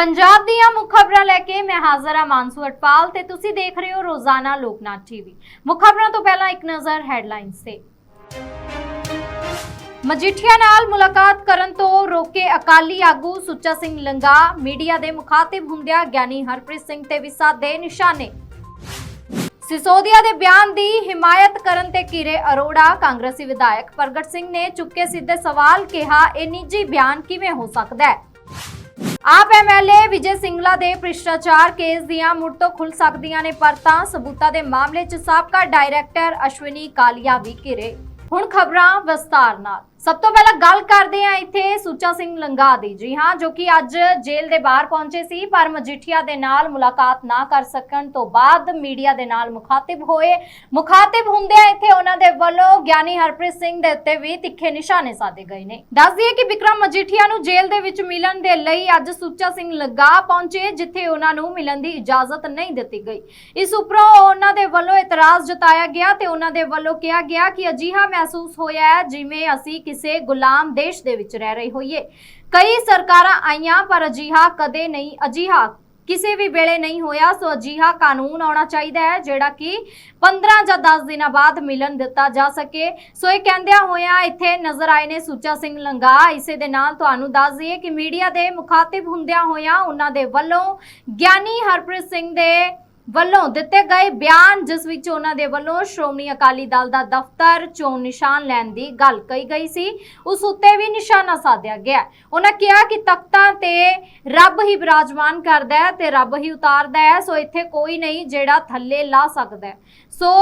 ਪੰਜਾਬ ਦੀਆਂ ਮੁੱਖ ਖਬਰਾਂ ਲੈ ਕੇ ਮੈਂ ਹਾਜ਼ਰ ਹਾਂ ਮਾਨਸੂ ਅਟਪਾਲ ਤੇ ਤੁਸੀਂ ਦੇਖ ਰਹੇ ਹੋ ਰੋਜ਼ਾਨਾ ਲੋਕਨਾਥ ਟੀਵੀ। ਮੁੱਖ ਖਬਰਾਂ ਤੋਂ ਪਹਿਲਾਂ ਇੱਕ ਨਜ਼ਰ ਹੈਡਲਾਈਨਸ ਤੇ। ਮਜੀਠੀਆ ਨਾਲ ਮੁਲਾਕਾਤ ਕਰਨ ਤੋਂ ਰੋਕੇ ਅਕਾਲੀ ਆਗੂ ਸੁੱਚਾ ਸਿੰਘ ਲੰਗਾ, ਮੀਡੀਆ ਦੇ ਮੁਖਾਤਿਬ ਹੁੰਦਿਆਂ ਗਿਆਨੀ ਹਰਪ੍ਰੀਤ ਸਿੰਘ ਤੇ ਵੀ ਸਾਧੇ ਨਿਸ਼ਾਨੇ। ਸਿਸੋਦੀਆ ਦੇ ਬਿਆਨ ਦੀ ਹਿਮਾਇਤ ਕਰਨ ਤੇ ਕੀਰੇ ਅਰੋੜਾ, ਕਾਂਗਰਸੀ ਵਿਧਾਇਕ ਪ੍ਰਗਟ ਸਿੰਘ ਨੇ ਚੁੱਕੇ ਸਿੱਧੇ ਸਵਾਲ ਕਿਹਾ, ਇਹ ਨਿੱਜੀ ਬਿਆਨ ਕਿਵੇਂ ਹੋ ਸਕਦਾ ਹੈ? ਆਪ ਐਮਐਲਏ ਵਿਜੇ ਸਿੰਗਲਾ ਦੇ ਭ੍ਰਿਸ਼ਟਾਚਾਰ ਕੇਸ ਦੀਆਂ ਮੁੜ ਤੋਂ ਖੁੱਲ ਸਕਦੀਆਂ ਨੇ ਪਰਤਾਂ। ਸਬੂਤਾਂ ਦੇ ਮਾਮਲੇ 'ਚ ਸਾਬਕਾ ਡਾਇਰੈਕਟਰ ਅਸ਼ਵਨੀ ਕਾਲੀਆ ਵੀ ਘਿਰੇ। ਹੁਣ ਖਬਰਾਂ ਵਿਸਤਾਰ ਨਾਲ। ਸਭ ਤੋਂ ਪਹਿਲਾਂ ਗੱਲ ਕਰਦੇ ਹਾਂ ਇੱਥੇ ਸੁੱਚਾ ਸਿੰਘ ਲੰਗਾ ਦੀ ਜੀ, ਹਾਂ, ਜੋ ਕਿ ਅੱਜ ਜੇਲ੍ਹ ਦੇ ਬਾਹਰ ਪਹੁੰਚੇ ਸੀ, ਪਰ ਮਜੀਠੀਆ ਦੇ ਨਾਲ ਮੁਲਾਕਾਤ ਨਾ ਕਰ ਸਕਣ ਤੋਂ ਬਾਅਦ ਮੀਡੀਆ ਦੇ ਨਾਲ ਮੁਖਾਤਿਬ ਹੋਏ। ਮੁਖਾਤਿਬ ਹੁੰਦਿਆਂ ਇੱਥੇ ਉਹਨਾਂ ਦੇ ਵੱਲੋਂ ਗਿਆਨੀ ਹਰਪ੍ਰੀਤ ਸਿੰਘ ਦੇ ਉੱਤੇ ਵੀ ਤਿੱਖੇ ਨਿਸ਼ਾਨੇ ਸਾਧੇ ਗਏ ਨੇ। ਦੱਸ ਦਈਏ ਕਿ ਵਿਕਰਮ ਮਜੀਠੀਆ ਨੂੰ ਜੇਲ੍ਹ ਦੇ ਵਿੱਚ ਮਿਲਣ ਦੇ ਲਈ ਅੱਜ ਸੁੱਚਾ ਸਿੰਘ ਲੰਗਾ ਪਹੁੰਚੇ, ਜਿੱਥੇ ਉਹਨਾਂ ਨੂੰ ਮਿਲਣ ਦੀ ਇਜਾਜ਼ਤ ਨਹੀਂ ਦਿੱਤੀ ਗਈ। ਇਸ ਉੱਪਰੋਂ ਉਹਨਾਂ ਦੇ ਵੱਲੋਂ ਇਤਰਾਜ਼ ਜਤਾਇਆ ਗਿਆ ਤੇ ਉਹਨਾਂ ਦੇ ਵੱਲੋਂ ਕਿਹਾ ਗਿਆ ਕਿ ਅਜੀਹਾ ਮਹਿਸੂਸ ਹੋਇਆ ਜਿਵੇਂ ਅਸੀਂ ਕਿਸੇ ਗੁਲਾਮ ਦੇਸ਼ ਦੇ ਵਿੱਚ ਰਹਿ ਰਹੇ ਹੋਈਏ ਕਈ ਸਰਕਾਰਾਂ ਆਈਆਂ, ਪਰ ਅਜੀਹਾ ਕਦੇ ਨਹੀਂ, ਅਜੀਹਾ ਕਿਸੇ ਵੀ ਵੇਲੇ ਨਹੀਂ ਹੋਇਆ। ਸੋ ਅਜੀਹਾ ਕਾਨੂੰਨ ਆਉਣਾ ਚਾਹੀਦਾ ਹੈ, ਜਿਹੜਾ ਕਿ 15 ਜਾਂ 10 ਦਿਨਾਂ ਬਾਅਦ ਮਿਲਣ ਦਿੱਤਾ ਜਾ ਸਕੇ। ਸੋ ਇਹ ਕਹਿੰਦਿਆਂ ਹੋਇਆ ਇੱਥੇ ਨਜ਼ਰ ਆਏ ਨੇ ਸੁੱਚਾ ਸਿੰਘ ਲੰਗਾ। ਇਸੇ ਦੇ ਨਾਲ ਤੁਹਾਨੂੰ ਦੱਸ ਦਈਏ ਕਿ ਮੀਡੀਆ ਦੇ ਮੁਖਾਤਿਬ ਹੁੰਦਿਆਂ ਹੋਇਆ ਉਹਨਾਂ ਦੇ ਵੱਲੋਂ ਗਿਆਨੀ ਹਰਪ੍ਰੀਤ ਸਿੰਘ ਦੇ ਵੱਲੋਂ ਦਿੱਤੇ ਗਏ ਬਿਆਨ, ਜਿਸ ਵਿੱਚ ਉਹਨਾਂ ਦੇ ਵੱਲੋਂ ਸ਼੍ਰੋਮਣੀ ਅਕਾਲੀ ਦਲ ਦਾ ਦਫ਼ਤਰ ਚੋਣ ਨਿਸ਼ਾਨ ਲੈਣ ਦੀ ਗੱਲ ਕਹੀ ਗਈ ਸੀ। ਉਸ ਉੱਤੇ ਵੀ ਨਿਸ਼ਾਨਾ ਸਾਧਿਆ ਗਿਆ ਉਹਨਾਂ ਕਿਹਾ ਕਿ ਤਖਤਾਂ ਤੇ ਰੱਬ ਹੀ ਬਿਰਾਜਮਾਨ ਕਰਦਾ ਹੈ ਤੇ ਰੱਬ ਹੀ ਉਤਾਰਦਾ ਹੈ, ਸੋ ਇੱਥੇ ਕੋਈ ਨਹੀਂ ਜਿਹੜਾ ਥੱਲੇ ਲਾ ਸਕਦਾ ਸੋ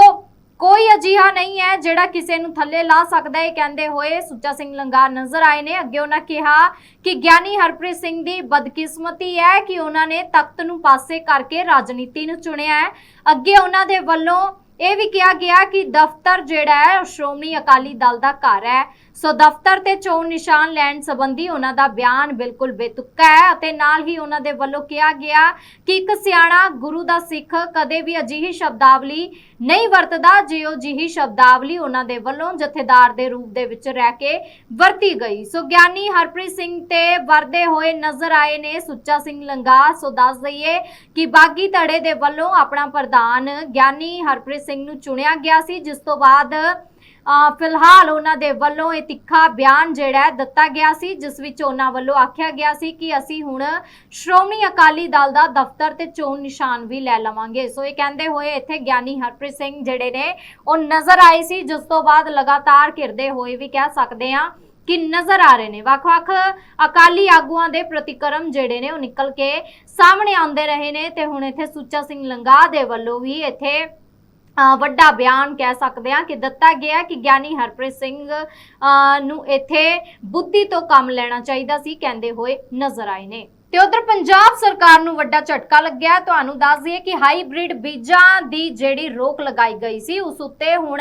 ਕੋਈ ਅਜੀਹਾ ਨਹੀਂ ਹੈ ਜਿਹੜਾ ਕਿਸੇ ਨੂੰ ਥੱਲੇ ਲਾ ਸਕਦਾ ਹੈ। ਕਹਿੰਦੇ ਹੋਏ ਸੁੱਚਾ ਸਿੰਘ ਲੰਗਾ ਨਜ਼ਰ ਆਏ ਨੇ। ਅੱਗੇ ਉਹਨਾਂ ਕਿਹਾ ਕਿ ਗਿਆਨੀ ਹਰਪ੍ਰੀਤ ਸਿੰਘ ਦੀ ਬਦਕਿਸਮਤੀ ਹੈ ਕਿ ਉਹਨਾਂ ਨੇ ਤਖਤ ਨੂੰ ਪਾਸੇ ਕਰਕੇ ਰਾਜਨੀਤੀ ਨੂੰ ਚੁਣਿਆ ਹੈ। ਅੱਗੇ ਉਹਨਾਂ ਦੇ ਵੱਲੋਂ ਇਹ ਵੀ ਕਿਹਾ ਗਿਆ ਕਿ ਦਫ਼ਤਰ ਜਿਹੜਾ ਹੈ, ਉਹ ਸ਼੍ਰੋਮਣੀ ਅਕਾਲੀ ਦਲ ਦਾ ਘਰ ਹੈ। ਸੋ ਦਫ਼ਤਰ ਤੇ ਚੋਣ ਨਿਸ਼ਾਨ ਲੈਣ ਸੰਬੰਧੀ ਉਹਨਾਂ ਦਾ ਬਿਆਨ ਬਿਲਕੁਲ ਬੇਤੁਕਾ ਹੈ ਅਤੇ ਨਾਲ ਹੀ ਉਹਨਾਂ ਦੇ ਵੱਲੋਂ ਕਿਹਾ ਗਿਆ ਕਿ ਇੱਕ ਸਿਆਣਾ ਗੁਰੂ ਦਾ ਸਿੱਖ ਕਦੇ ਵੀ ਅਜਿਹੀ ਸ਼ਬਦਾਵਲੀ ਨਹੀਂ ਵਰਤਦਾ ਜੇ ਉਹ ਜਿਹੀ ਸ਼ਬਦਾਵਲੀ ਉਹਨਾਂ ਦੇ ਵੱਲੋਂ ਜਥੇਦਾਰ ਦੇ ਰੂਪ ਦੇ ਵਿੱਚ ਰਹਿ ਕੇ ਵਰਤੀ ਗਈ। ਸੋ ਗਿਆਨੀ ਹਰਪ੍ਰੀਤ ਸਿੰਘ ਤੇ ਵਰਦੇ ਹੋਏ ਨਜ਼ਰ ਆਏ ਨੇ ਸੁੱਚਾ ਸਿੰਘ ਲੰਗਾ। ਸੋ ਦੱਸ ਦਈਏ ਕਿ ਬਾਗੀ ਧੜੇ ਦੇ ਵੱਲੋਂ ਆਪਣਾ ਪ੍ਰਧਾਨ ਗਿਆਨੀ ਹਰਪ੍ਰੀਤ ਸਿੰਘ ਨੂੰ ਚੁਣਿਆ ਗਿਆ ਸੀ, ਜਿਸ ਤੋਂ ਬਾਅਦ ਫਿਲਹਾਲ ਉਹਨਾਂ ਦੇ ਵੱਲੋਂ ਇਹ ਤਿੱਖਾ ਬਿਆਨ ਜਿਹੜਾ ਦਿੱਤਾ ਗਿਆ ਸੀ, ਜਿਸ ਵਿੱਚ ਉਹਨਾਂ ਵੱਲੋਂ ਆਖਿਆ ਗਿਆ ਸੀ ਕਿ ਅਸੀਂ ਹੁਣ ਸ਼੍ਰੋਮਣੀ ਅਕਾਲੀ ਦਲ ਦਾ ਦਫ਼ਤਰ ਤੇ ਚੋਣ ਨਿਸ਼ਾਨ ਵੀ ਲੈ ਲਵਾਂਗੇ। ਸੋ ਇਹ ਕਹਿੰਦੇ ਹੋਏ ਇੱਥੇ ਗਿਆਨੀ ਹਰਪ੍ਰੀਤ ਸਿੰਘ ਜਿਹੜੇ ਨੇ, ਉਹ ਨਜ਼ਰ ਆਏ ਸੀ, ਜਿਸ ਤੋਂ ਬਾਅਦ ਲਗਾਤਾਰ ਘਿਰਦੇ ਹੋਏ ਵੀ ਕਹਿ ਸਕਦੇ ਹਾਂ ਕਿ ਨਜ਼ਰ ਆ ਰਹੇ ਨੇ। ਵੱਖ-ਵੱਖ ਅਕਾਲੀ ਆਗੂਆਂ ਦੇ ਪ੍ਰਤੀਕਰਮ ਜਿਹੜੇ ਨੇ, ਉਹ ਨਿਕਲ ਕੇ ਸਾਹਮਣੇ ਆਉਂਦੇ ਰਹੇ ਨੇ ਤੇ ਹੁਣ ਇੱਥੇ ਸੁੱਚਾ ਸਿੰਘ ਲੰਗਾ ਦੇ ਵੱਲੋਂ ਵੀ ਇੱਥੇ ਵੱਡਾ ਬਿਆਨ ਕਹਿ ਸਕਦੇ ਹਾਂ ਕਿ ਦਿੱਤਾ ਗਿਆ ਕਿ ਗਿਆਨੀ ਹਰਪ੍ਰੀਤ ਸਿੰਘ ਅ, ਨੂੰ ਇੱਥੇ ਬੁੱਧੀ ਤੋਂ ਕੰਮ ਲੈਣਾ ਚਾਹੀਦਾ ਸੀ ਕਹਿੰਦੇ ਹੋਏ ਨਜ਼ਰ ਆਏ ਨੇ। ਤੇ ਉਧਰ ਪੰਜਾਬ ਸਰਕਾਰ ਨੂੰ ਵੱਡਾ ਝਟਕਾ ਲੱਗਿਆ। ਤੁਹਾਨੂੰ ਦੱਸ ਦਈਏ ਕਿ ਹਾਈਬ੍ਰਿਡ ਬੀਜਾਂ ਦੀ ਜਿਹੜੀ ਰੋਕ ਲਗਾਈ ਗਈ ਸੀ ਉਸ ਉੱਤੇ ਹੁਣ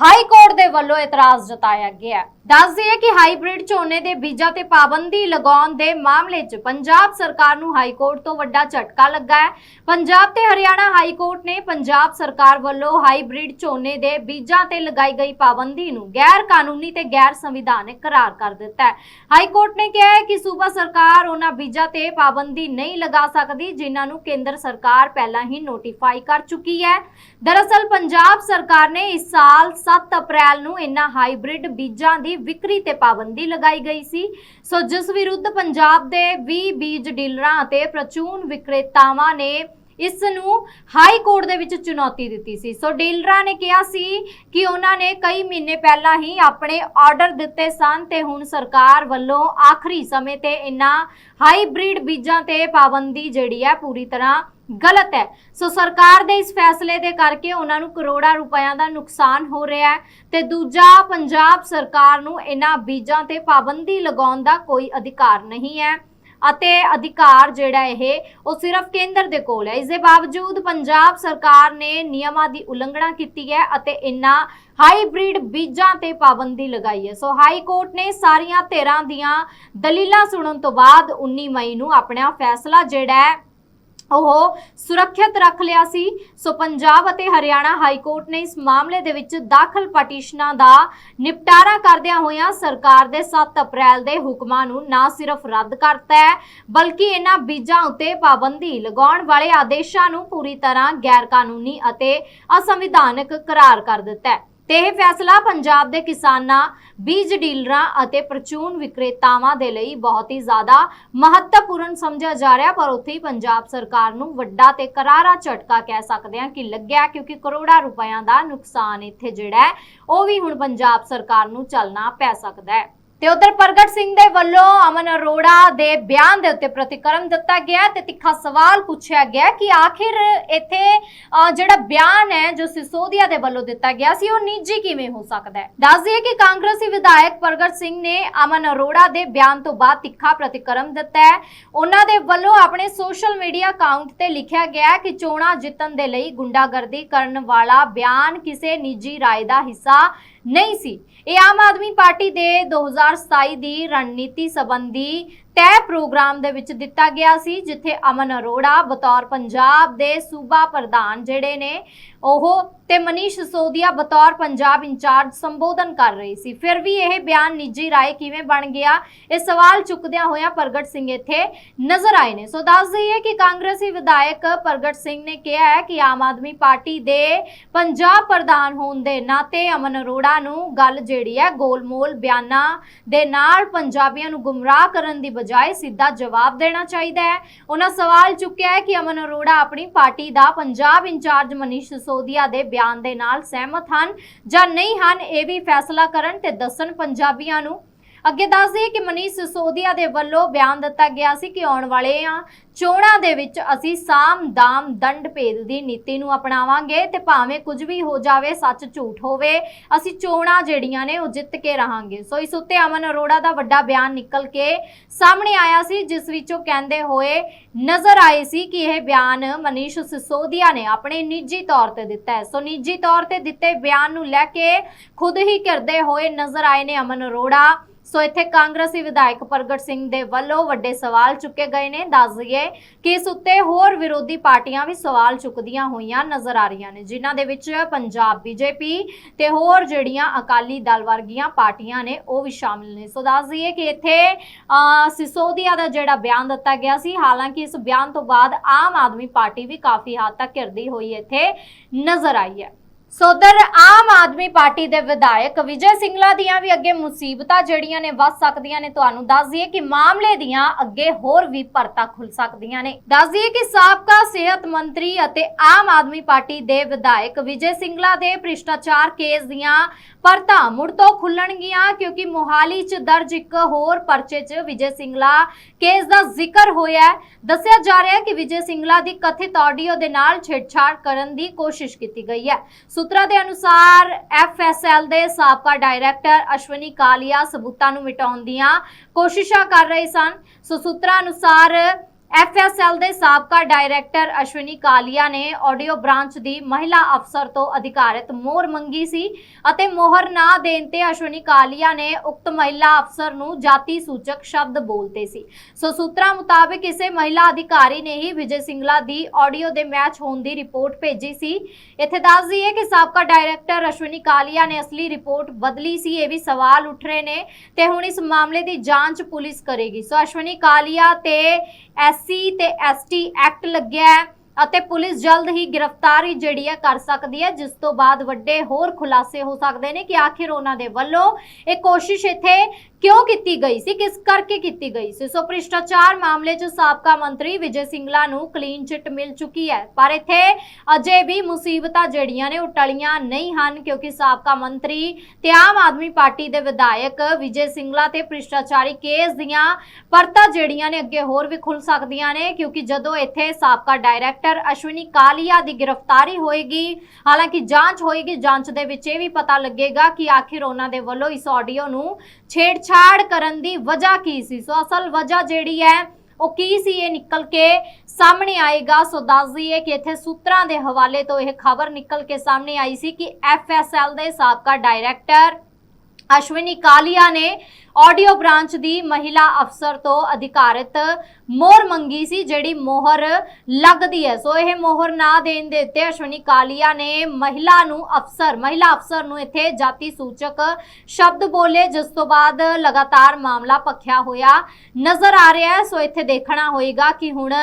ਹਾਈ ਕੋਰਟ ਦੇ ਵੱਲੋਂ ਇਤਰਾਜ਼ ਜਤਾਇਆ ਗਿਆ ਹੈ। ਦੱਸ ਦਈਏ ਕਿ ਹਾਈਬ੍ਰਿਡ ਝੋਨੇ ਦੇ ਬੀਜਾਂ ਤੇ ਪਾਬੰਦੀ ਲਗਾਉਣ ਦੇ ਮਾਮਲੇ 'ਚ ਪੰਜਾਬ ਸਰਕਾਰ ਨੂੰ ਹਾਈ ਕੋਰਟ ਤੋਂ ਵੱਡਾ ਝਟਕਾ ਲੱਗਾ ਹੈ। ਪੰਜਾਬ ਤੇ ਹਰਿਆਣਾ ਹਾਈ ਕੋਰਟ ਨੇ ਪੰਜਾਬ ਸਰਕਾਰ ਵੱਲੋਂ ਹਾਈਬ੍ਰਿਡ ਝੋਨੇ ਦੇ ਬੀਜਾਂ ਤੇ ਲਗਾਈ ਗਈ ਪਾਬੰਦੀ ਨੂੰ ਗੈਰ ਕਾਨੂੰਨੀ ਤੇ ਗੈਰ ਸੰਵਿਧਾਨਕ ਕਰਾਰ ਕਰ ਦਿੱਤਾ ਹੈ। ਹਾਈ ਕੋਰਟ ਨੇ ਕਿਹਾ ਹੈ ਕਿ ਸੂਬਾ ਸਰਕਾਰ ਉਹਨਾਂ ਬੀਜਾਂ ਤੇ ਪਾਬੰਦੀ ਨਹੀਂ ਲਗਾ ਸਕਦੀ ਜਿਨ੍ਹਾਂ ਨੂੰ ਕੇਂਦਰ ਸਰਕਾਰ ਪਹਿਲਾਂ ਹੀ ਨੋਟੀਫਾਈ ਕਰ ਚੁੱਕੀ ਹੈ। ਦਰਅਸਲ ਪੰਜਾਬ ਸਰਕਾਰ ਨੇ ਇਸ ਸਾਲ 7 ਅਪ੍ਰੈਲ ਨੂੰ ਇਨ੍ਹਾਂ ਹਾਈਬ੍ਰਿਡ ਬੀਜਾਂ ਦੀ ਵਿਕਰੀ ਤੇ ਪਾਬੰਦੀ ਲਗਾਈ ਗਈ ਸੀ। ਸੋ ਜਿਸ ਵਿਰੁੱਧ ਪੰਜਾਬ ਦੇ 20 ਬੀਜ ਡੀਲਰਾਂ ਅਤੇ ਪ੍ਰਚੂਨ ਵਿਕਰੇਤਾਵਾਂ ਨੇ ਇਸ ਨੂੰ ਹਾਈ ਕੋਰਟ ਦੇ ਵਿੱਚ ਚੁਣੌਤੀ ਦਿੱਤੀ ਸੀ। ਸੋ ਡੀਲਰਾਂ ਨੇ ਕਿਹਾ ਸੀ ਕਿ ਉਹਨਾਂ ਨੇ ਕਈ ਮਹੀਨੇ ਪਹਿਲਾਂ ਹੀ ਆਪਣੇ ਆਰਡਰ ਦਿੱਤੇ ਸਨ ਤੇ ਹੁਣ ਸਰਕਾਰ ਵੱਲੋਂ ਆਖਰੀ ਸਮੇਂ ਤੇ ਇਨ੍ਹਾਂ ਹਾਈਬ੍ਰਿਡ ਬੀਜਾਂ ਤੇ ਪਾਬੰਦੀ ਜਿਹੜੀ ਹੈ ਪੂਰੀ ਤਰ੍ਹਾਂ ਗਲਤ ਹੈ। ਸੋ ਸਰਕਾਰ ਦੇ ਇਸ ਫੈਸਲੇ ਦੇ ਕਰਕੇ ਉਹਨਾਂ ਨੂੰ ਕਰੋੜਾਂ ਰੁਪਇਆਂ ਦਾ ਨੁਕਸਾਨ ਹੋ ਰਿਹਾ ਹੈ ਤੇ ਦੂਜਾ, ਪੰਜਾਬ ਸਰਕਾਰ ਨੂੰ ਇਹਨਾਂ ਬੀਜਾਂ ਤੇ ਪਾਬੰਦੀ ਲਗਾਉਣ ਦਾ ਕੋਈ ਅਧਿਕਾਰ ਨਹੀਂ ਹੈ ਅਤੇ ਅਧਿਕਾਰ ਜਿਹੜਾ ਇਹ, ਉਹ ਸਿਰਫ ਕੇਂਦਰ ਦੇ ਕੋਲ ਹੈ। ਇਸ ਦੇ ਬਾਵਜੂਦ ਪੰਜਾਬ ਸਰਕਾਰ ਨੇ ਨਿਯਮਾਂ ਦੀ ਉਲੰਘਣਾ ਕੀਤੀ ਹੈ ਅਤੇ ਇਨ੍ਹਾਂ ਹਾਈਬ੍ਰਿਡ ਬੀਜਾਂ ਤੇ ਪਾਬੰਦੀ ਲਗਾਈ ਹੈ। ਸੋ ਹਾਈ ਕੋਰਟ ਨੇ ਸਾਰੀਆਂ ਧਿਰਾਂ ਦੀਆਂ ਦਲੀਲਾਂ ਸੁਣਨ ਤੋਂ ਬਾਅਦ 19 ਮਈ ਨੂੰ ਆਪਣਾ ਫੈਸਲਾ ਜਿਹੜਾ ਹੈ ਉਹ ਸੁਰੱਖਿਅਤ ਰੱਖ ਲਿਆ ਸੀ। ਸੋ ਪੰਜਾਬ ਅਤੇ ਹਰਿਆਣਾ ਹਾਈ ਕੋਰਟ ਨੇ ਇਸ ਮਾਮਲੇ ਦੇ ਵਿੱਚ ਦਾਖਲ ਪਟੀਸ਼ਨਾਂ ਦਾ ਨਿਪਟਾਰਾ ਕਰਦਿਆਂ ਹੋਇਆਂ ਸਰਕਾਰ ਦੇ 7 ਅਪ੍ਰੈਲ ਦੇ ਹੁਕਮਾਂ ਨੂੰ ਨਾ ਸਿਰਫ ਰੱਦ ਕਰਤਾ ਹੈ, ਬਲਕਿ ਇਹਨਾਂ ਬੀਜਾਂ ਉੱਤੇ ਪਾਬੰਦੀ ਲਗਾਉਣ ਵਾਲੇ ਆਦੇਸ਼ਾਂ ਨੂੰ ਪੂਰੀ ਤਰ੍ਹਾਂ ਗੈਰ ਕਾਨੂੰਨੀ ਅਤੇ ਅਸੰਵਿਧਾਨਕ ਕਰਾਰ ਕਰ ਦਿੱਤਾ ਹੈ। ਤੇ ਇਹ ਫੈਸਲਾ ਪੰਜਾਬ ਦੇ ਕਿਸਾਨਾਂ, ਬੀਜ ਡੀਲਰਾਂ ਅਤੇ ਪ੍ਰਚੂਨ ਵਿਕਰੇਤਾਵਾਂ ਦੇ ਲਈ ਬਹੁਤ ਹੀ ਜ਼ਿਆਦਾ ਮਹੱਤਵਪੂਰਨ ਸਮਝਿਆ ਜਾ ਰਿਹਾ, ਪਰ ਉੱਥੇ ਹੀ ਪੰਜਾਬ ਸਰਕਾਰ ਨੂੰ ਵੱਡਾ ਤੇ ਕਰਾਰਾ ਝਟਕਾ ਕਹਿ ਸਕਦੇ ਹਾਂ ਕਿ ਲੱਗਿਆ, ਕਿਉਂਕਿ ਕਰੋੜਾਂ ਰੁਪਇਆਂ ਦਾ ਨੁਕਸਾਨ ਇੱਥੇ ਜਿਹੜਾ ਹੈ, ਉਹ ਵੀ ਹੁਣ ਪੰਜਾਬ ਸਰਕਾਰ ਨੂੰ ਚੱਲਣਾ ਪੈ ਸਕਦਾ ਹੈ। ਤੇ ਉਧਰ ਪ੍ਰਗਟ ਸਿੰਘ ਦੇ ਵੱਲੋਂ ਅਮਨ ਅਰੋੜਾ ਦੇ ਬਿਆਨ ਦੇ ਉੱਤੇ ਪ੍ਰਤੀਕਰਮ ਦਿੱਤਾ ਗਿਆ ਤੇ ਤਿੱਖਾ ਸਵਾਲ ਪੁੱਛਿਆ ਗਿਆ ਕਿ ਆਖਿਰ ਇੱਥੇ ਜਿਹੜਾ ਬਿਆਨ ਹੈ ਜੋ ਸਿਸੋਦੀਆ ਦੇ ਵੱਲੋਂ ਦਿੱਤਾ ਗਿਆ ਸੀ, ਉਹ ਨਿੱਜੀ ਕਿਵੇਂ ਹੋ ਸਕਦਾ ਹੈ? ਦੱਸ ਦਈਏ ਕਿ ਕਾਂਗਰਸੀ ਵਿਧਾਇਕ ਪ੍ਰਗਟ ਸਿੰਘ ਨੇ ਅਮਨ ਅਰੋੜਾ ਦੇ ਬਿਆਨ ਤੋਂ ਬਾਅਦ ਤਿੱਖਾ ਪ੍ਰਤੀਕਰਮ ਦਿੱਤਾ ਹੈ। ਉਹਨਾਂ ਦੇ ਵੱਲੋਂ ਆਪਣੇ ਸੋਸ਼ਲ ਮੀਡੀਆ ਅਕਾਊਂਟ ਤੇ ਲਿਖਿਆ ਗਿਆ ਕਿ ਚੋਣਾਂ ਜਿੱਤਣ ਦੇ ਲਈ ਗੁੰਡਾਗਰਦੀ ਕਰਨ ਵਾਲਾ ਬਿਆਨ ਕਿਸੇ ਨਿੱਜੀ ਰਾਏ ਦਾ ਹਿੱਸਾ ਨਹੀਂ ਸੀ। ਇਹ ਆਮ ਆਦਮੀ ਪਾਰਟੀ ਦੇ 2027 ਦੀ ਰਣਨੀਤੀ ਸੰਬੰਧੀ ਤੈਅ ਪ੍ਰੋਗਰਾਮ ਦੇ ਵਿੱਚ ਦਿੱਤਾ ਗਿਆ ਸੀ, ਜਿੱਥੇ ਅਮਨ ਅਰੋੜਾ, ਬਤੌਰ ਪੰਜਾਬ ਦੇ ਸੂਬਾ ਪ੍ਰਧਾਨ ਜਿਹੜੇ ਨੇ, ਉਹ ਤੇ ਮਨੀਸ਼ ਸੋਦੀਆ ਬਤੌਰ ਪੰਜਾਬ ਇੰਚਾਰਜ ਸੰਬੋਧਨ ਕਰ ਰਹੀ ਸੀ। ਫਿਰ ਵੀ ਇਹ ਬਿਆਨ ਨਿੱਜੀ ਰਾਏ ਕਿਵੇਂ ਬਣ ਗਿਆ, ਇਹ ਸਵਾਲ ਚੁੱਕਦਿਆਂ ਹੋਇਆ ਪ੍ਰਗਟ ਸਿੰਘ ਇੱਥੇ ਨਜ਼ਰ ਆਏ ਨੇ। ਸੋ ਦੱਸ ਦਈਏ ਕਿ ਕਾਂਗਰਸੀ ਵਿਧਾਇਕ ਪ੍ਰਗਟ ਸਿੰਘ ਨੇ ਕਿਹਾ ਹੈ ਕਿ ਆਮ ਆਦਮੀ ਪਾਰਟੀ ਦੇ ਪੰਜਾਬ ਪ੍ਰਧਾਨ ਹੋਣ ਦੇ ਨਾਤੇ ਅਮਨ ਅਰੋੜਾ ਨੂੰ ਗੱਲ ਜਿਹੜੀ ਹੈ, ਗੋਲਮੋਲ ਬਿਆਨਾਂ ਦੇ ਨਾਲ ਪੰਜਾਬੀਆਂ ਨੂੰ ਗੁੰਮਰਾਹ ਕਰਨ ਦੀ ਬਜਾਏ ਸਿੱਧਾ ਜਵਾਬ ਦੇਣਾ ਚਾਹੀਦਾ ਹੈ। ਉਹਨਾਂ ਸਵਾਲ ਚੁੱਕਿਆ ਹੈ ਕਿ ਅਮਨ ਅਰੋੜਾ ਆਪਣੀ ਪਾਰਟੀ ਦਾ ਪੰਜਾਬ ਇੰਚਾਰਜ ਮਨੀਸ਼ ਸਿਸੋਦੀਆ ਦੇ ਬਿਆਨ ਦੇ ਨਾਲ ਸਹਿਮਤ ਹਨ ਜਾਂ ਨਹੀਂ ਹਨ, ਇਹ ਵੀ ਫੈਸਲਾ ਕਰਨ ਤੇ ਦੱਸਣ ਪੰਜਾਬੀਆਂ ਨੂੰ। ਅੱਗੇ ਦੱਸ ਦਈਏ ਕਿ ਮਨੀਸ਼ ਸਿਸੋਦੀਆ ਦੇ ਵੱਲੋਂ ਬਿਆਨ ਦਿੱਤਾ ਗਿਆ ਸੀ ਕਿ ਆਉਣ ਵਾਲੇ ਆ ਚੋਣਾਂ ਦੇ ਵਿੱਚ ਅਸੀਂ ਸਾਮ ਦਾਮ ਦੰਡ ਭੇਦ ਦੀ ਨੀਤੀ ਨੂੰ ਅਪਣਾਵਾਂਗੇ ਤੇ ਭਾਵੇਂ ਕੁਝ ਵੀ ਹੋ ਜਾਵੇ, ਸੱਚ ਝੂਠ ਹੋਵੇ, ਅਸੀਂ ਚੋਣਾਂ ਜਿਹੜੀਆਂ ਨੇ ਉਹ ਜਿੱਤ ਕੇ ਰਹਾਂਗੇ। ਸੋ ਇਸ ਉੱਤੇ ਅਮਨ ਅਰੋੜਾ ਦਾ ਵੱਡਾ ਬਿਆਨ ਨਿਕਲ ਕੇ ਸਾਹਮਣੇ ਆਇਆ ਸੀ, ਜਿਸ ਵਿੱਚ ਉਹ ਕਹਿੰਦੇ ਹੋਏ ਨਜ਼ਰ ਆਏ ਸੀ ਕਿ ਇਹ ਬਿਆਨ ਮਨੀਸ਼ ਸਿਸੋਦੀਆ ਨੇ ਆਪਣੇ ਨਿੱਜੀ ਤੌਰ ਤੇ ਦਿੱਤਾ ਹੈ। ਸੋ ਨਿੱਜੀ ਤੌਰ ਤੇ ਦਿੱਤੇ ਬਿਆਨ ਨੂੰ ਲੈ ਕੇ ਖੁਦ ਹੀ ਕਰਦੇ ਹੋਏ ਨਜ਼ਰ ਆਏ ਨੇ ਅਮਨ ਅਰੋੜਾ। ਸੋ ਇੱਥੇ ਕਾਂਗਰਸੀ ਵਿਧਾਇਕ ਪ੍ਰਗਟ ਸਿੰਘ ਦੇ ਵੱਲੋਂ ਵੱਡੇ ਸਵਾਲ ਚੁੱਕੇ ਗਏ ਨੇ। ਦੱਸ ਦਈਏ ਕਿ ਇਸ ਉੱਤੇ ਹੋਰ ਵਿਰੋਧੀ ਪਾਰਟੀਆਂ ਵੀ ਸਵਾਲ ਚੁੱਕਦੀਆਂ ਹੋਈਆਂ ਨਜ਼ਰ ਆ ਰਹੀਆਂ ਨੇ, ਜਿਨ੍ਹਾਂ ਦੇ ਵਿੱਚ ਪੰਜਾਬ ਬੀਜੇਪੀ ਤੇ ਹੋਰ ਜਿਹੜੀਆਂ ਅਕਾਲੀ ਦਲ ਵਰਗੀਆਂ ਪਾਰਟੀਆਂ ਨੇ, ਉਹ ਵੀ ਸ਼ਾਮਿਲ ਨੇ। ਸੋ ਦੱਸ ਦਈਏ ਕਿ ਇੱਥੇ ਸਿਸੋਦੀਆ ਦਾ ਜਿਹੜਾ ਬਿਆਨ ਦਿੱਤਾ ਗਿਆ ਸੀ, ਹਾਲਾਂਕਿ ਇਸ ਬਿਆਨ ਤੋਂ ਬਾਅਦ ਆਮ ਆਦਮੀ ਪਾਰਟੀ ਵੀ ਕਾਫੀ ਹੱਦ ਤੱਕ ਘਿਰਦੀ ਹੋਈ ਇੱਥੇ ਨਜ਼ਰ ਆਈ ਹੈ। ਸੋ ਆਮ ਆਦਮੀ ਪਾਰਟੀ ਦੇ ਵਿਧਾਇਕ ਵਿਜੇ ਸਿੰਗਲਾ ਦੀਆਂ ਵੀ ਅੱਗੇ ਮੁਸੀਬਤਾਂ ਜਿਹੜੀਆਂ ਨੇ ਵੱਧ ਸਕਦੀਆਂ ਨੇ, ਤੁਹਾਨੂੰ ਦੱਸ ਦਈਏ ਕਿ ਮਾਮਲੇ ਦੀਆਂ ਅੱਗੇ ਹੋਰ ਵੀ ਪਰਤਾਂ ਖੁੱਲ ਸਕਦੀਆਂ ਨੇ। ਦੱਸ ਦਈਏ ਕਿ ਸਾਬਕਾ ਸਿਹਤ ਮੰਤਰੀ ਅਤੇ ਆਮ ਆਦਮੀ ਪਾਰਟੀ ਦੇ ਵਿਧਾਇਕ ਵਿਜੇ ਸਿੰਗਲਾ ਦੇ ਭ੍ਰਿਸ਼ਟਾਚਾਰ ਕੇਸ ਦੀਆਂ ਪਰਤਾਂ ਮੁੜ ਤੋਂ ਖੁੱਲਣਗੀਆਂ ਕਿਉਂਕਿ ਮੋਹਾਲੀ 'ਚ ਦਰਜ ਇੱਕ ਹੋਰ ਪਰਚੇ 'ਚ ਵਿਜੇ ਸਿੰਗਲਾ ਕੇਸ ਦਾ ਜ਼ਿਕਰ ਹੋਇਆ ਦੱਸਿਆ ਜਾ ਰਿਹਾ ਹੈ ਕਿ ਵਿਜੇ ਸਿੰਗਲਾ ਦੀ ਕਥਿਤ ਆਡੀਓ ਦੇ ਨਾਲ ਛੇੜਛਾੜ ਕਰਨ ਦੀ ਕੋਸ਼ਿਸ਼ ਕੀਤੀ ਗਈ ਹੈ। ਸੂਤਰਾਂ ਦੇ ਅਨੁਸਾਰ ਐਫਐਸਐਲ ਦੇ ਸਾਬਕਾ ਡਾਇਰੈਕਟਰ ਅਸ਼ਵਨੀ ਕਾਲੀਆ ਸਬੂਤਾਂ ਨੂੰ ਮਿਟਾਉਣ ਦੀਆਂ ਕੋਸ਼ਿਸ਼ਾਂ ਕਰ ਰਹੇ ਸਨ। ਸੋ ਸੂਤਰਾਂ ਅਨੁਸਾਰ ਐਫਐਸਐਲ ਦੇ ਸਾਬਕਾ ਡਾਇਰੈਕਟਰ ਅਸ਼ਵਨੀ ਕਾਲੀਆ ਨੇ ਆਡੀਓ ਬ੍ਰਾਂਚ ਦੀ ਮਹਿਲਾ ਅਫਸਰ ਤੋਂ ਅਧਿਕਾਰਤ ਮੋਹਰ ਮੰਗੀ ਸੀ ਅਤੇ ਮੋਹਰ ਨਾ ਦੇਣ ਤੇ ਅਸ਼ਵਨੀ ਕਾਲੀਆ ਨੇ ਉਕਤ ਮਹਿਲਾ ਅਫਸਰ ਨੂੰ ਜਾਤੀ ਸੂਚਕ ਸ਼ਬਦ ਬੋਲਤੇ ਸੀ। ਸੋ ਸੂਤਰਾਂ ਮੁਤਾਬਕ ਇਸੇ ਮਹਿਲਾ ਅਧਿਕਾਰੀ ਨੇ ਹੀ ਵਿਜੇ ਸਿੰਗਲਾ ਦੀ ਆਡੀਓ ਦੇ ਮੈਚ ਹੋਣ ਦੀ ਰਿਪੋਰਟ ਭੇਜੀ ਸੀ। ਇੱਥੇ ਦੱਸ ਦਈਏ ਕਿ ਸਾਬਕਾ ਡਾਇਰੈਕਟਰ ਅਸ਼ਵਨੀ ਕਾਲੀਆ ਨੇ ਅਸਲੀ ਰਿਪੋਰਟ ਬਦਲੀ ਸੀ, ਇਹ ਵੀ ਸਵਾਲ ਉੱਠ ਰਹੇ ਨੇ ਤੇ ਹੁਣ ਇਸ ਮਾਮਲੇ ਦੀ ਜਾਂਚ ਪੁਲਿਸ ਕਰੇਗੀ। ਸੋ ਅਸ਼ਵਨੀ ਕਾਲੀਆ ਤੇ ਐਸਸੀ ਤੇ ਐਸਟੀ ਐਕਟ ਲੱਗਿਆ ਹੈ ਅਤੇ ਪੁਲਿਸ ਜਲਦ ਹੀ ਗ੍ਰਿਫਤਾਰੀ ਜਿਹੜੀ ਹੈ ਕਰ ਸਕਦੀ ਹੈ, ਜਿਸ ਤੋਂ ਬਾਅਦ ਵੱਡੇ ਹੋਰ ਖੁਲਾਸੇ ਹੋ ਸਕਦੇ ਨੇ ਕਿ ਆਖਿਰ ਉਹਨਾਂ ਦੇ ਵੱਲੋਂ ਇਹ ਕੋਸ਼ਿਸ਼ ਇੱਥੇ ਕਿਉਂ ਕੀਤੀ ਗਈ ਸੀ? ਕਿਸ ਕਰਕੇ ਕੀਤੀ ਗਈ ਸੀ? ਸੋ ਭ੍ਰਿਸ਼ਟਾਚਾਰ ਮਾਮਲੇ 'ਚ ਸਾਬਕਾ ਮੰਤਰੀ ਵਿਜੇ ਸਿੰਗਲਾ ਨੂੰ ਕਲੀਨ ਚਿੱਟ ਮਿਲ ਚੁੱਕੀ ਹੈ। ਪਰ ਇੱਥੇ ਅਜੇ ਵੀ ਮੁਸੀਬਤਾਂ ਜਿਹੜੀਆਂ ਨੇ ਉਹ ਟਲੀਆਂ ਨਹੀਂ ਹਨ, ਕਿਉਂਕਿ ਸਾਬਕਾ ਮੰਤਰੀ ਤੇ ਆਮ ਆਦਮੀ ਪਾਰਟੀ ਦੇ ਵਿਧਾਇਕ ਵਿਜੇ ਸਿੰਗਲਾ ਤੇ ਭ੍ਰਿਸ਼ਟਾਚਾਰੀ ਕੇਸ ਦੀਆਂ ਪਰਤਾਂ ਜਿਹੜੀਆਂ ਨੇ ਅੱਗੇ ਹੋਰ ਵੀ ਖੁੱਲ ਸਕਦੀਆਂ ਨੇ, ਕਿਉਂਕਿ ਜਦੋਂ ਇੱਥੇ ਸਾਬਕਾ ਡਾਇਰੈਕਟਰ ਅਸ਼ਵਨੀ ਕਾਲੀਆ ਦੀ ਗ੍ਰਿਫਤਾਰੀ ਹੋਏਗੀ, ਹਾਲਾਂਕਿ ਜਾਂਚ ਹੋਏਗੀ, ਜਾਂਚ ਦੇ ਵਿੱਚ ਇਹ ਵੀ ਪਤਾ ਲੱਗੇਗਾ ਕਿ ਆਖਿਰ ਉਹਨਾਂ ਦੇ ਵੱਲੋਂ ਇਸ ਆਡੀਓ ਨੂੰ ਛੇੜਛਾੜ ਕਰਨ ਦੀ ਵਜ੍ਹਾ ਕੀ ਸੀ? ਸੋ ਅਸਲ ਵਜ੍ਹਾ ਜਿਹੜੀ ਹੈ, ਉਹ ਕੀ ਸੀ ਇਹ ਨਿਕਲ ਕੇ ਸਾਹਮਣੇ ਆਏਗਾ? ਸੋ ਦੱਸ ਦਈਏ ਕਿ ਇੱਥੇ ਸੂਤਰਾਂ ਦੇ ਹਵਾਲੇ ਤੋਂ ਇਹ ਖਬਰ ਨਿਕਲ ਕੇ ਸਾਹਮਣੇ ਆਈ ਸੀ ਕਿ ਐਫਐਸਐਲ ਦੇ ਸਾਬਕਾ ਡਾਇਰੈਕਟਰ ਅਸ਼ਵਨੀ ਕਾਲੀਆ ਨੇ ਆਡੀਓ ਬ੍ਰਾਂਚ ਦੀ ਮਹਿਲਾ ਅਫਸਰ ਤੋਂ ਅਧਿਕਾਰਿਤ ਮੋਹਰ ਮੰਗੀ ਸੀ, ਜਿਹੜੀ ਮੋਹਰ ਲੱਗਦੀ ਹੈ। ਸੋ ਇਹ ਮੋਹਰ ਨਾ ਦੇਣ ਦੇ ਉੱਤੇ ਅਸ਼ਵਨੀ ਕਾਲੀਆ ਨੇ ਮਹਿਲਾ ਨੂੰ ਅਫਸਰ, ਮਹਿਲਾ ਅਫਸਰ ਨੂੰ ਇੱਥੇ ਜਾਤੀ ਸੂਚਕ ਸ਼ਬਦ ਬੋਲੇ, ਜਿਸ ਤੋਂ ਬਾਅਦ ਲਗਾਤਾਰ ਮਾਮਲਾ ਪੱਖਿਆ ਹੋਇਆ ਨਜ਼ਰ ਆ ਰਿਹਾ ਹੈ। ਸੋ ਇੱਥੇ ਦੇਖਣਾ ਹੋਏਗਾ ਕਿ ਹੁਣ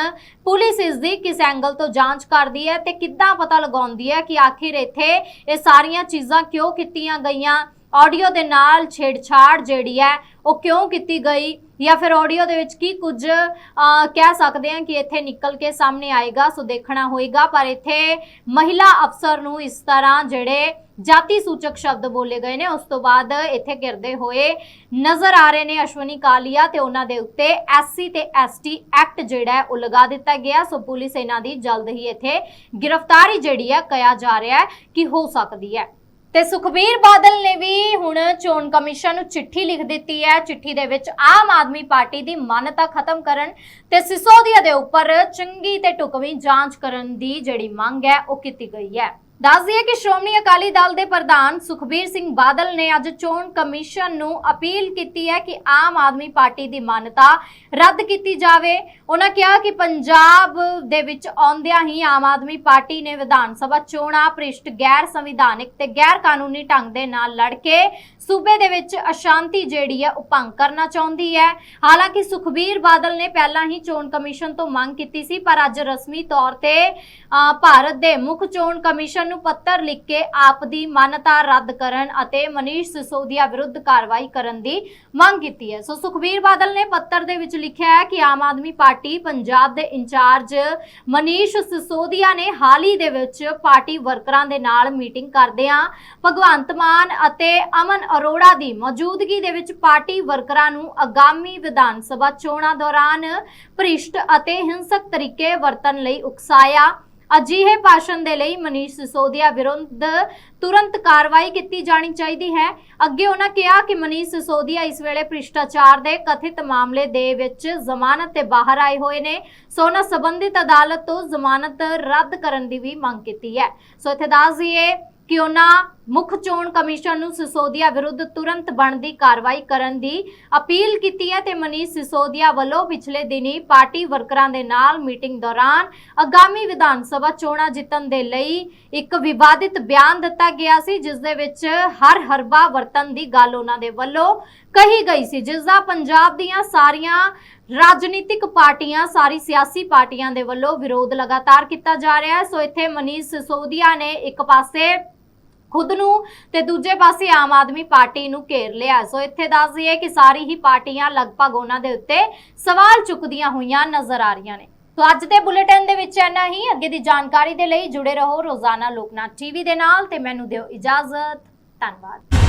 ਪੁਲਿਸ ਇਸ ਦੀ ਕਿਸ ਐਂਗਲ ਤੋਂ ਜਾਂਚ ਕਰਦੀ ਹੈ ਤੇ ਕਿੱਦਾਂ ਪਤਾ ਲਗਾਉਂਦੀ ਹੈ ਕਿ ਆਖਿਰ ਇੱਥੇ ਇਹ ਸਾਰੀਆਂ ਚੀਜ਼ਾਂ ਕਿਉਂ ਕੀਤੀਆਂ ਗਈਆਂ। ਆਡੀਓ ਦੇ ਨਾਲ ਛੇੜਛਾੜ ਜਿਹੜੀ ਹੈ, ਉਹ ਕਿਉਂ ਕੀਤੀ ਗਈ? ਜਾਂ ਫਿਰ ਆਡੀਓ ਦੇ ਵਿੱਚ ਕੀ ਕੁਝ ਕਹਿ ਸਕਦੇ ਹਾਂ ਕਿ ਇੱਥੇ ਨਿਕਲ ਕੇ ਸਾਹਮਣੇ ਆਏਗਾ, ਸੋ ਦੇਖਣਾ ਹੋਏਗਾ। ਪਰ ਇੱਥੇ ਮਹਿਲਾ ਅਫਸਰ ਨੂੰ ਇਸ ਤਰ੍ਹਾਂ ਜਿਹੜੇ ਜਾਤੀ ਸੂਚਕ ਸ਼ਬਦ ਬੋਲੇ ਗਏ ਨੇ, ਉਸ ਤੋਂ ਬਾਅਦ ਇੱਥੇ ਗਿਰਦੇ ਹੋਏ ਨਜ਼ਰ ਆ ਰਹੇ ਨੇ ਅਸ਼ਵਨੀ ਕਾਲੀਆ ਤੇ ਉਹਨਾਂ ਦੇ ਉੱਤੇ ਐਸਸੀ ਤੇ ਐਸਟੀ ਐਕਟ ਜਿਹੜਾ ਹੈ, ਉਹ ਲਗਾ ਦਿੱਤਾ ਗਿਆ। ਸੋ ਪੁਲਿਸ ਇਹਨਾਂ ਦੀ ਜਲਦ ਹੀ ਇੱਥੇ ਗ੍ਰਿਫਤਾਰੀ ਜਿਹੜੀ ਹੈ, ਕਿਹਾ ਜਾ ਰਿਹਾ ਹੈ ਕਿ ਹੋ ਸਕਦੀ ਹੈ। ਤੇ ਸੁਖਬੀਰ ਬਾਦਲ ਨੇ ਵੀ ਹੁਣ ਚੋਣ ਕਮਿਸ਼ਨ ਨੂੰ ਚਿੱਠੀ ਲਿਖ ਦਿੱਤੀ ਹੈ। ਚਿੱਠੀ ਦੇ ਵਿੱਚ ਆਮ ਆਦਮੀ ਪਾਰਟੀ ਦੀ ਮਾਨਤਾ ਖਤਮ ਕਰਨ ਤੇ ਸਿਸੋਦੀਆ ਦੇ ਉੱਪਰ ਚੰਗੀ ਤੇ ਟੁਕਵੀਂ ਜਾਂਚ ਕਰਨ ਦੀ ਜਿਹੜੀ ਮੰਗ ਹੈ, ਉਹ ਕੀਤੀ ਗਈ ਹੈ। ਦੱਸ ਦਈਏ ਕਿ ਸ਼੍ਰੋਮਣੀ ਅਕਾਲੀ ਦਲ ਦੇ ਪ੍ਰਧਾਨ ਸੁਖਬੀਰ ਸਿੰਘ ਬਾਦਲ ਨੇ ਅੱਜ ਚੋਣ ਕਮਿਸ਼ਨ ਨੂੰ ਅਪੀਲ ਕੀਤੀ ਹੈ ਕਿ ਆਮ ਆਦਮੀ ਪਾਰਟੀ ਦੀ ਮਾਨਤਾ ਰੱਦ ਕੀਤੀ ਜਾਵੇ। ਉਹਨਾਂ ਕਿਹਾ ਕਿ ਪੰਜਾਬ ਦੇ ਵਿੱਚ ਆਉਂਦਿਆਂ ਹੀ ਆਮ ਆਦਮੀ ਪਾਰਟੀ ਨੇ ਵਿਧਾਨ ਸਭਾ ਚੋਣਾਂ, ਭ੍ਰਿਸ਼ਟ ਗੈਰ ਸੰਵਿਧਾਨਿਕ ਤੇ ਗੈਰ ਕਾਨੂੰਨੀ ਢੰਗ ਦੇ ਨਾਲ ਲੜ ਕੇ ਸੂਬੇ ਦੇ ਵਿੱਚ ਅਸ਼ਾਂਤੀ ਜਿਹੜੀ ਹੈ ਉਹ ਭੰਗ ਕਰਨਾ ਚਾਹੁੰਦੀ ਹੈ। ਹਾਲਾਂਕਿ ਸੁਖਬੀਰ ਬਾਦਲ ਨੇ ਪਹਿਲਾਂ ਹੀ ਚੋਣ ਕਮਿਸ਼ਨ ਤੋਂ ਮੰਗ ਕੀਤੀ ਸੀ, ਪਰ ਅੱਜ ਰਸਮੀ ਤੌਰ ਤੇ ਭਾਰਤ ਦੇ ਮੁੱਖ ਚੋਣ ਕਮਿਸ਼ਨ ਨੂੰ ਪੱਤਰ ਲਿਖ ਕੇ ਆਪ ਦੀ ਮਾਨਤਾ ਰੱਦ ਕਰਨ ਅਤੇ ਮਨੀਸ਼ ਸਿਸੋਦੀਆ ਵਿਰੁੱਧ ਕਾਰਵਾਈ ਕਰਨ ਦੀ ਮੰਗ ਕੀਤੀ ਹੈ। ਸੋ ਸੁਖਬੀਰ ਬਾਦਲ ਨੇ ਪੱਤਰ ਦੇ ਵਿੱਚ ਲਿਖਿਆ ਹੈ ਕਿ ਆਮ ਆਦਮੀ ਪਾਰਟੀ ਪੰਜਾਬ ਦੇ ਇੰਚਾਰਜ ਮਨੀਸ਼ ਸਿਸੋਦੀਆ ਨੇ ਹਾਲ ਹੀ ਦੇ ਵਿੱਚ ਪਾਰਟੀ ਵਰਕਰਾਂ ਦੇ ਨਾਲ ਮੀਟਿੰਗ ਕਰਦਿਆਂ ਭਗਵੰਤ ਮਾਨ ਅਤੇ ਅਮਨ ਅਰੋੜਾ ਦੀ ਮੌਜੂਦਗੀ ਦੇ ਵਿੱਚ ਪਾਰਟੀ ਵਰਕਰਾਂ ਨੂੰ ਆਗਾਮੀ ਵਿਧਾਨ ਸਭਾ ਚੋਣਾਂ ਦੌਰਾਨ ਭ੍ਰਿਸ਼ਟ ਅਤੇ ਹਿੰਸਕ ਤਰੀਕੇ ਵਰਤਣ ਲਈ ਉਕਸਾਇਆ। ਅਜਿਹੇ ਭਾਸ਼ਣ ਦੇ ਲਈ ਮਨੀਸ਼ ਸਿਸੋਦੀਆ ਵਿਰੁੱਧ ਤੁਰੰਤ ਕਾਰਵਾਈ ਕੀਤੀ ਜਾਣੀ ਚਾਹੀਦੀ ਹੈ। ਅੱਗੇ ਉਹਨਾਂ ਕਿਹਾ ਕਿ ਮਨੀਸ਼ ਸਿਸੋਦੀਆ ਇਸ ਵੇਲੇ ਭ੍ਰਿਸ਼ਟਾਚਾਰ ਦੇ ਕਥਿਤ ਮਾਮਲੇ ਦੇ ਵਿੱਚ ਜ਼ਮਾਨਤ ਤੇ ਬਾਹਰ ਆਏ ਹੋਏ ਨੇ। ਸੋ ਉਹਨਾਂ ਸੰਬੰਧਿਤ ਅਦਾਲਤ ਤੋਂ ਜ਼ਮਾਨਤ ਰੱਦ ਕਰਨ ਦੀ ਵੀ ਮੰਗ ਕੀਤੀ ਹੈ। ਸੋ ਇੱਥੇ ਦੱਸ ਦਈਏ ਕਿ ਉਹਨਾਂ ਮੁੱਖ ਚੋਣ ਕਮਿਸ਼ਨ ਨੂੰ ਸਿਸੋਦੀਆ ਵਿਰੁੱਧ ਤੁਰੰਤ ਬਣਦੀ ਕਾਰਵਾਈ ਕਰਨ ਦੀ ਅਪੀਲ ਕੀਤੀ ਹੈ ਤੇ ਮਨੀਸ਼ ਸਿਸੋਦੀਆ ਵੱਲੋਂ ਪਿਛਲੇ ਦਿਨੀ ਪਾਰਟੀ ਵਰਕਰਾਂ ਦੇ ਨਾਲ ਮੀਟਿੰਗ ਦੌਰਾਨ ਆਗਾਮੀ ਵਿਧਾਨ ਸਭਾ ਚੋਣਾਂ ਜਿੱਤਣ ਦੇ ਲਈ ਇੱਕ ਵਿਵਾਦਿਤ ਬਿਆਨ ਦਿੱਤਾ ਗਿਆ ਸੀ, ਜਿਸ ਦੇ ਵਿੱਚ ਹਰ ਹਰਬਾ ਵਰਤਨ ਦੀ ਗੱਲ ਉਹਨਾਂ ਦੇ ਵੱਲੋਂ ਕਹੀ ਗਈ ਸੀ। ਜਿਸ ਦਾ ਪੰਜਾਬ ਦੀਆਂ ਸਾਰੀਆਂ ਰਾਜਨੀਤਿਕ ਪਾਰਟੀਆਂ, ਸਾਰੀ ਸਿਆਸੀ ਪਾਰਟੀਆਂ ਦੇ ਵੱਲੋਂ ਵਿਰੋਧ ਲਗਾਤਾਰ ਕੀਤਾ ਜਾ ਰਿਹਾ ਹੈ। ਸੋ ਇੱਥੇ ਮਨੀਸ਼ ਸਿਸੋਦੀਆ ਨੇ ਇੱਕ ਪਾਸੇ ਖੁਦ ਨੂੰ ਤੇ ਦੂਜੇ ਪਾਸੇ ਆਮ ਆਦਮੀ ਪਾਰਟੀ ਨੂੰ ਘੇਰ ਲਿਆ। ਸੋ ਇੱਥੇ ਦੱਸ ਦਈਏ ਕਿ ਸਾਰੀ ਹੀ ਪਾਰਟੀਆਂ ਲਗਭਗ ਉਹਨਾਂ ਦੇ ਉੱਤੇ ਸਵਾਲ ਚੁੱਕਦੀਆਂ ਹੋਈਆਂ ਨਜ਼ਰ ਆ ਰਹੀਆਂ ਨੇ। ਸੋ ਅੱਜ ਦੇ ਬੁਲੇਟਿਨ ਦੇ ਵਿੱਚ ਇੰਨਾ ਹੀ। ਅੱਗੇ ਦੀ ਜਾਣਕਾਰੀ ਦੇ ਲਈ ਜੁੜੇ ਰਹੋ ਰੋਜ਼ਾਨਾ ਲੋਕਨਾਥ ਟੀਵੀ ਦੇ ਨਾਲ ਤੇ ਮੈਨੂੰ ਦਿਓ ਇਜਾਜ਼ਤ। ਧੰਨਵਾਦ।